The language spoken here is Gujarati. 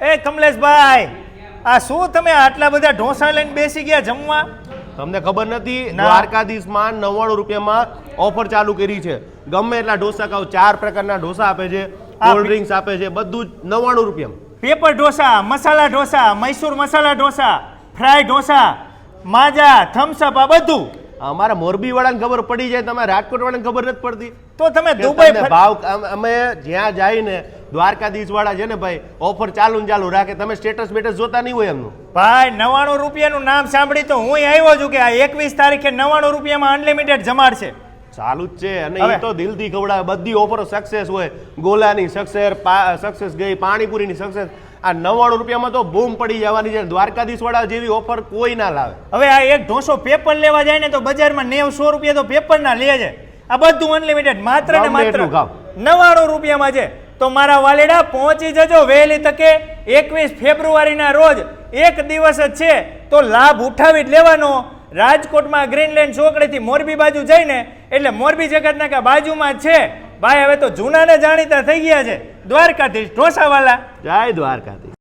એ કમલેશભાઈ આ શું તમે આટલા બધા ઢોસા લઈને બેસી ગયા જમવા? તમને ખબર નથી. દ્વારકાધીશમાં નવ્વાણું રૂપિયામાં ઓફર ચાલુ કરી છે. ગમે એટલા ઢોસા ખાવ ચાર પ્રકારના ઢોસા આપે છે કોલ્ડ ડ્રિંક્સ આપે છે બધું જ નવ્વાણું રૂપિયામાં. Paper dosa masala dosa Mysore masala dosa fry dosa Maaza Thums Up આ બધું. અમારા મોરબી વાળાને ખબર પડી જાય તમારે રાજકોટ વાળાને ખબર નથી પડતી. તો તમે દુબઈ ભાવ અમે જ્યાં જઈને દ્વારકાધીશ વાળા છે ને ભાઈ ઓફર ચાલુ ને ચાલુ રાખે. તમે સ્ટેટસ બેટસ જોતા નહીં હોય એમનું. ભાઈ નવાણું રૂપિયાનું નામ સાંભળી તો હું આવ્યો છું કે આ એકવીસ તારીખે નવાણું રૂપિયામાં અનલિમિટેડ જમાડ છે. ચાલુ જ છે અને એ તો દિલથી ખવડાવે. બધી ઓફરો સક્સેસ હોય. ગોલાની સક્સેસ સક્સેસ ગઈ પાણીપુરીની સક્સેસ આ નવ્વાણું રૂપિયામાં તો બૂમ પડી જવાની છે. દ્વારકાધીશ વાળા જેવી ઓફર કોઈ ના લાવે. હવે આ એક ઢોસો પેપર લેવા જાય ને તો બજારમાં નેવ સો રૂપિયા તો પેપર ના લે છે. આ બધું અનલિમિટેડ માત્ર ને માત્ર નવાણું રૂપિયામાં છે. તો મારા વાલેડા, પહોંચી જજો વહેલી તકે. એકવીસ ફેબ્રુઆરીના રોજ એક દિવસ જ છે, તો લાભ ઉઠાવી જ લેવાનો. રાજકોટમાં ગ્રીનલેન્ડ ચોકડીથી મોરબી બાજુ જઈને, એટલે મોરબી જગતનાકા બાજુમાં છે. ભાઈ, હવે તો જૂનાને જાણીતા થઈ ગયા છે. દ્વારકાધીશ ઢોસાવાલા. જય દ્વારકાધીશ.